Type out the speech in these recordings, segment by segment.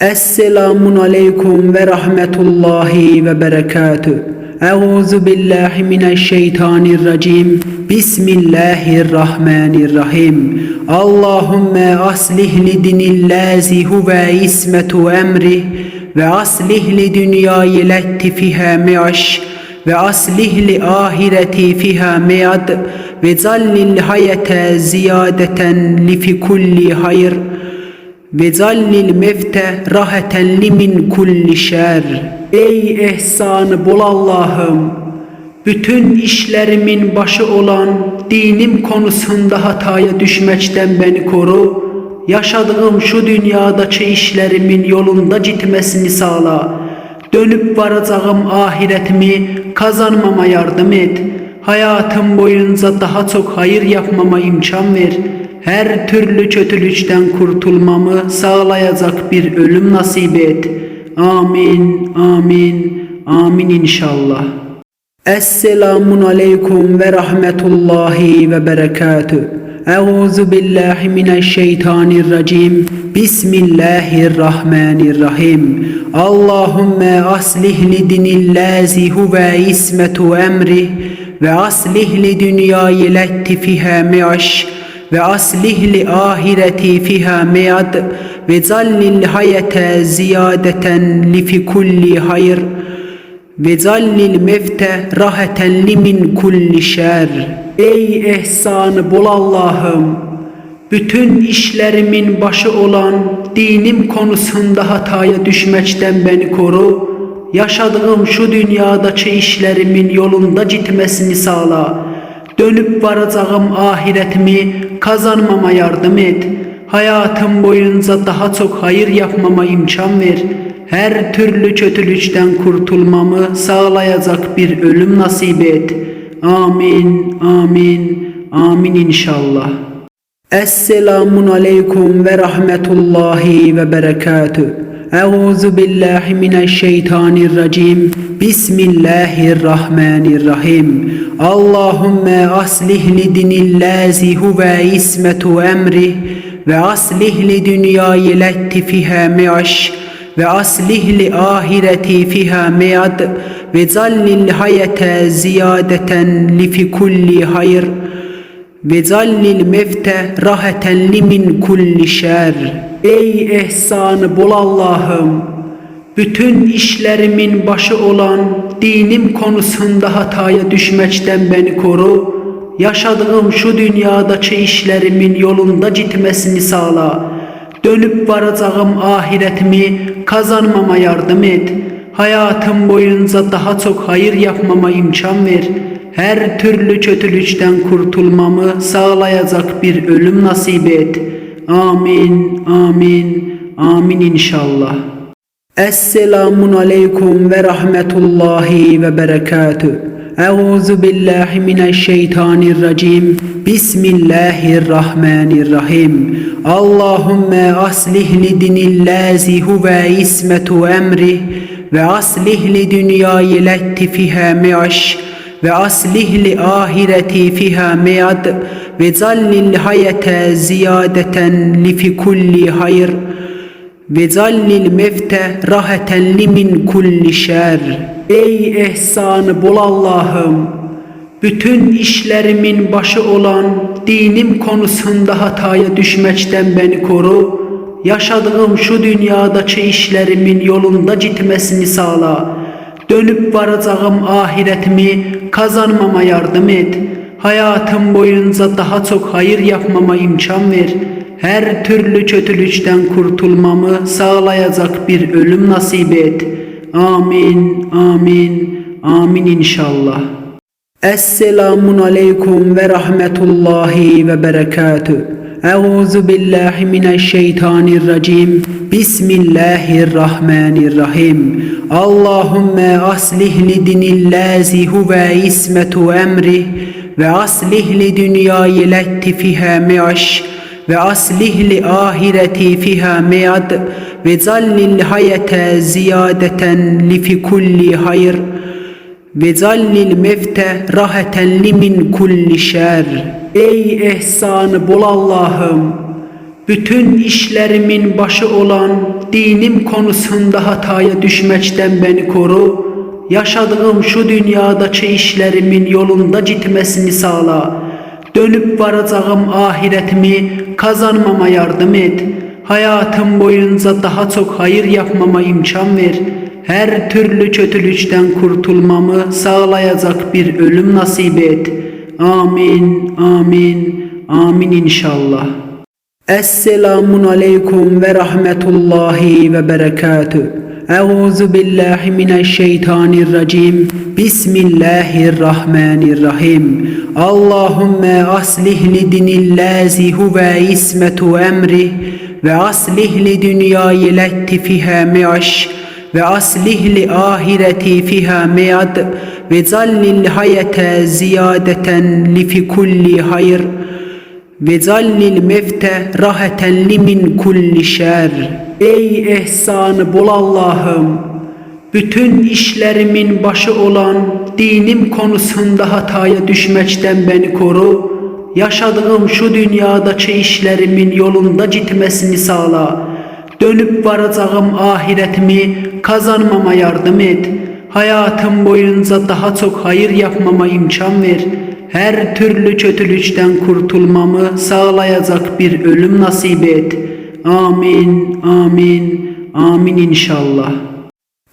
Esselamun aleyküm ve rahmetullahi ve berekatü. Euzu billahi mineşşeytanirracim. Bismillahirrahmanirrahim. Allahümme aslih li dinillazi huve ismetu emri ve aslih li dünyayı letti fiha mi'aş ve aslih li ahireti fiha miyad ve zallil hayete ziyadeten li fi kulli hayr ve zallil mefte raheten li min kulli şer. Ey ehsanı bol Allah'ım! Bütün işlerimin başı olan dinim konusunda hataya düşmekten beni koru. Yaşadığım şu dünyadaki işlerimin yolunda gitmesini sağla. Dönüp varacağım ahiretimi kazanmama yardım et. Hayatım boyunca daha çok hayır yapmama imkan ver. Her türlü kötülükten kurtulmamı sağlayacak bir ölüm nasip et. Amin, amin, amin inşallah. Esselamun aleyküm ve rahmetullahi ve berekatü. Euzu billahi mineşşeytanirracim. Bismillahirrahmanirrahim. Allahümme aslih li dinillazi huve ismetu emri ve aslih li dünyayı letti fiha mi'aş ve aslih li ahireti fiha miyad ve zallil hayete ziyadeten li fi kulli hayr ve zallil mefte raheten li min kulli şer. Ey ehsanı bol Allah'ım! Bütün işlerimin başı olan dinim konusunda hataya düşmekten beni koru. Yaşadığım şu dünyadaki işlerimin yolunda gitmesini sağla. Dönüp varacağım ahiretimi kazanmama yardım et. Hayatım boyunca daha çok hayır yapmama imkan ver. Her türlü kötülükten kurtulmamı sağlayacak bir ölüm nasip et. Amin, amin, amin inşallah. Esselamun aleyküm ve rahmetullahi ve berekatü. Euzu billahi mineşşeytanirracim. Bismillahirrahmanirrahim. Allahümme aslih li dinillazi huve ismetu emri ve aslih li dünyayı letti fiha mi'aş ve aslih li ahireti fiha miyad ve zallil hayete ziyadeten li fi kulli hayr ve zallil mefte raheten li min kulli şer. Ey ehsanı bol Allah'ım! Bütün işlerimin başı olan dinim konusunda hataya düşmekten beni koru. Yaşadığım şu dünyadaki işlerimin yolunda gitmesini sağla. Dönüp varacağım ahiretimi kazanmama yardım et. Hayatım boyunca daha çok hayır yapmama imkan ver. Her türlü kötülükten kurtulmamı sağlayacak bir ölüm nasip et. Amin, amin, amin inşallah. Esselamun aleyküm ve rahmetullahi ve berekatü. Euzu billahi mineşşeytanirracim. Bismillahirrahmanirrahim. Allahümme aslih li dinillazi huve ismetu emri ve aslih li dünyayı letti fiha mi'aş ve aslih li ahireti fiha miyad ve zallil hayete ziyadeten li fi kulli hayr ve zallil mefte raheten li min kulli şer. Ey ehsanı bol Allah'ım! Bütün işlerimin başı olan dinim konusunda hataya düşmekten beni koru. Yaşadığım şu dünyadaki işlerimin yolunda gitmesini sağla. Dönüp varacağım ahiretimi kazanmama yardım et. Hayatım boyunca daha çok hayır yapmama imkan ver. Her türlü kötülükten kurtulmamı sağlayacak bir ölüm nasip et. Amin, amin, amin inşallah. Esselamun aleyküm ve rahmetullahi ve berekatü. Euzu billahi mineşşeytanirracim. Bismillahirrahmanirrahim. Allahümme aslih li dinillazi huve ismetu emri ve aslih li dünyayı letti fiha mi'aş ve aslih li ahireti fiha miyad ve zallil hayete ziyadeten li fi kulli hayr ve zallil mefte raheten li min kulli şer. Ey ehsanı bol Allah'ım! Bütün işlerimin başı olan dinim konusunda hataya düşmekten beni koru. Yaşadığım şu dünyadaki işlerimin yolunda gitmesini sağla. Dönüp varacağım ahiretimi kazanmama yardım et. Hayatım boyunca daha çok hayır yapmama imkan ver. Her türlü kötülükten kurtulmamı sağlayacak bir ölüm nasip et. Amin, amin, amin inşallah. Esselamun aleyküm ve rahmetullahi ve berekatü. Euzu billahi mineşşeytanirracim. Bismillahirrahmanirrahim. Allahümme aslih li dinillazi huve ismetu emri ve aslih li dünyayı letti fiha mi'aş ve aslih li ahireti fiha mi'ad ve zallil hayete ziyadeten li fi kulli hayr ve zallil mefte raheten limin kulli şer. Ey ehsanı bol Allah'ım! Bütün işlerimin başı olan dinim konusunda hataya düşmekten beni koru. Yaşadığım şu dünyadaki işlerimin yolunda gitmesini sağla. Dönüp varacağım ahiretimi kazanmama yardım et. Hayatım boyunca daha çok hayır yapmama imkan ver. Her türlü kötülükten kurtulmamı sağlayacak bir ölüm nasip et. Amin, amin, amin inşallah.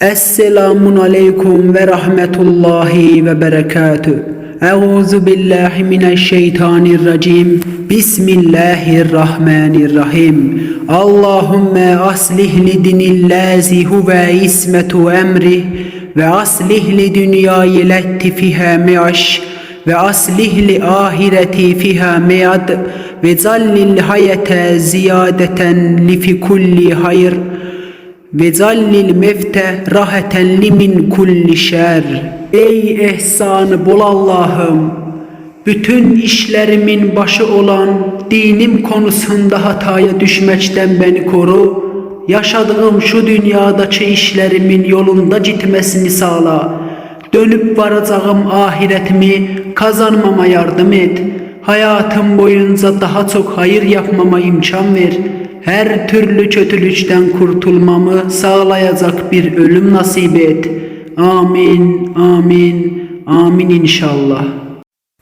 Esselamun aleyküm ve rahmetullahi ve berekatü. Euzu billahi mineşşeytanirracim. Bismillahirrahmanirrahim. Allahümme aslih li dinillazi huve ismetu emri ve aslih li dünyayı letti fiha mi'aş ve aslih li ahireti fiha mi'ad ve zallil hayete ziyadeten li fi kulli hayr ve zallil mefte raheten limin kulli şer. Ey ehsanı bol Allah'ım! Bütün işlerimin başı olan dinim konusunda hataya düşmekten beni koru. Yaşadığım şu dünyadaki işlerimin yolunda gitmesini sağla. Dönüp varacağım ahiretimi kazanmama yardım et. Hayatım boyunca daha çok hayır yapmama imkan ver. Her türlü kötülükten kurtulmamı sağlayacak bir ölüm nasip et. Amin, amin, amin inşallah.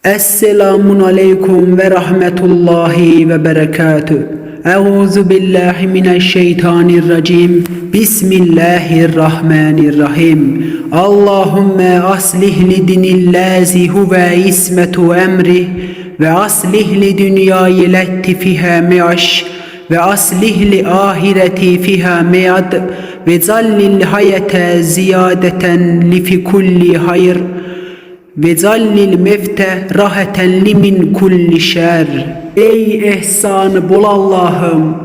Esselamun aleyküm ve rahmetullahi ve berekatü. Euzu billahi mineşşeytanirracim. Bismillahirrahmanirrahim. Allahümme aslih li dinillazi huve ismetu emri ve aslih li dünyayı letti fiha mi'aş ve aslih li ahireti fiha mi'ad ve zallil hayete ziyadeten li fi kulli hayr ve zallil mefte raheten limin kulli şer. Ey ehsanı bol Allah'ım!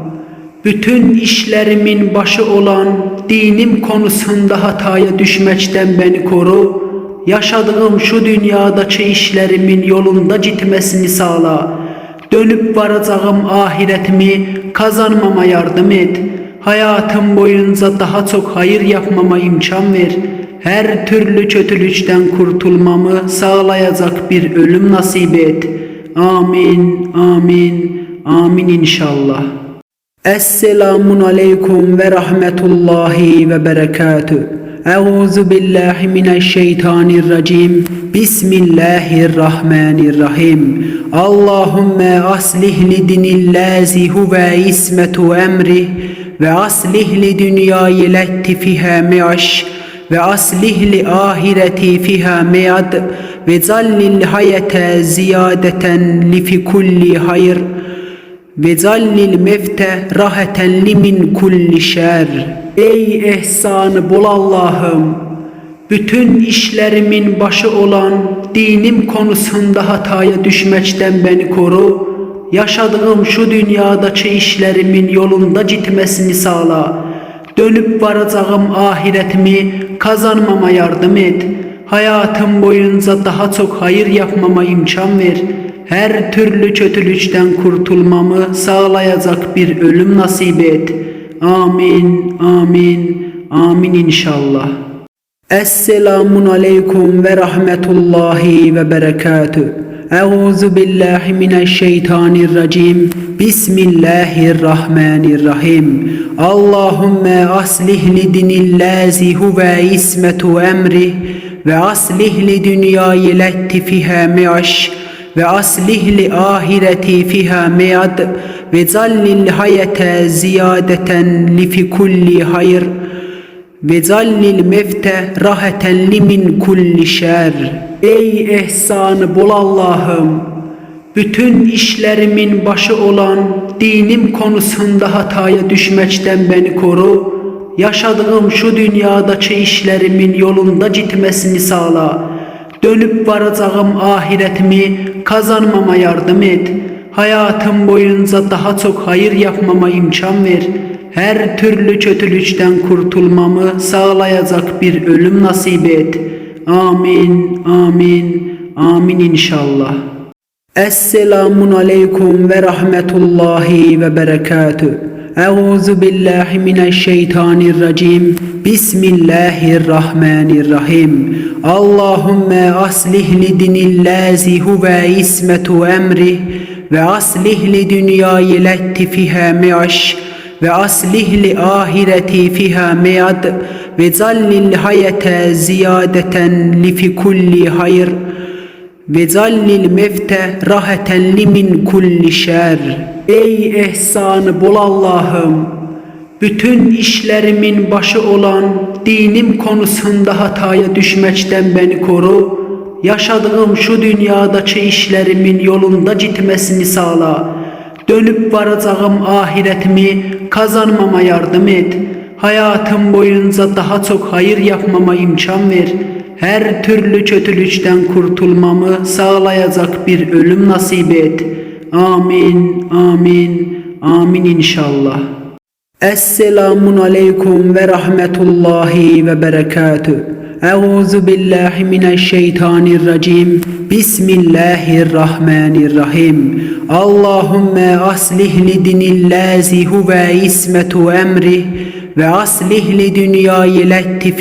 Bütün işlerimin başı olan dinim konusunda hataya düşmekten beni koru. Yaşadığım şu dünyadaki işlerimin yolunda gitmesini sağla. Dönüp varacağım ahiretimi kazanmama yardım et. Hayatım boyunca daha çok hayır yapmama imkan ver. Her türlü kötülükten kurtulmamı sağlayacak bir ölüm nasip et. Amin, amin, amin inşallah. Esselamun aleyküm ve rahmetullahi ve berekatü. Euzu billahi mineşşeytanirracim. Bismillahirrahmanirrahim. Allahümme aslih li dinillazi huve ismetu emri ve aslih li dünyayı letti fiha mi'aş ve aslih li ahireti fiha mi'ad ve zallil hayete ziyadeten li fi kulli hayr ve zallil mefte raheten limin kulli şer. Ey ehsanı bol Allah'ım! Bütün işlerimin başı olan dinim konusunda hataya düşmekten beni koru. Yaşadığım şu dünyadaki işlerimin yolunda gitmesini sağla. Dönüp varacağım ahiretimi kazanmama yardım et. Hayatım boyunca daha çok hayır yapmama imkan ver. Her türlü kötülükten kurtulmamı sağlayacak bir ölüm nasip et. Amin, amin, amin inşallah. Esselamun aleyküm ve rahmetullahi ve berekatü. Euzu billahi mineşşeytanirracim. Bismillahirrahmanirrahim. Allahümme aslih li dinillazi huve ismetu emri ve aslih li dünyayı letti fiha mi'aş ve aslih li ahireti fiha mead ve zallil hayete ziyadeten li fi kulli hayr ve zallil mefte raheten li min kulli şer. Ey ehsanı bol Allah'ım! Bütün işlerimin başı olan dinim konusunda hataya düşmekten beni koru. Yaşadığım şu dünyadaki işlerimin yolunda gitmesini sağla. Dönüp varacağım ahiretimi kazanmama yardım et. Hayatım boyunca daha çok hayır yapmama imkan ver. Her türlü kötülükten kurtulmamı sağlayacak bir ölüm nasip et. Amin, amin, amin inşallah. Esselamun aleyküm ve rahmetullahi ve berekatü. Euzu billahi mineşşeytanirracim. Bismillahirrahmanirrahim. Allahümme aslih li dinillazi huve ismetu emri ve aslih li dünyayı letti fiha mi'aş ve aslih li ahireti fiha mead ve zallil hayete ziyadeten li fi kulli hayr ve zallil mefte raheten li min kulli şer. Ey ehsanı bol Allah'ım! Bütün işlerimin başı olan dinim konusunda hataya düşmekten beni koru. Yaşadığım şu dünyadaki işlerimin yolunda gitmesini sağla. Dönüp varacağım ahiretimi kazanmama yardım et. Hayatım boyunca daha çok hayır yapmama imkan ver. Her türlü kötülükten kurtulmamı sağlayacak bir ölüm nasip et. Amin, amin, amin inşallah. Esselamun aleyküm ve rahmetullahi ve berekatü. Euzu billahi mineşşeytanirracim. Bismillahirrahmanirrahim. Allahümme aslih li dinillazi huve ismetu emri ve aslih li dünyayı letti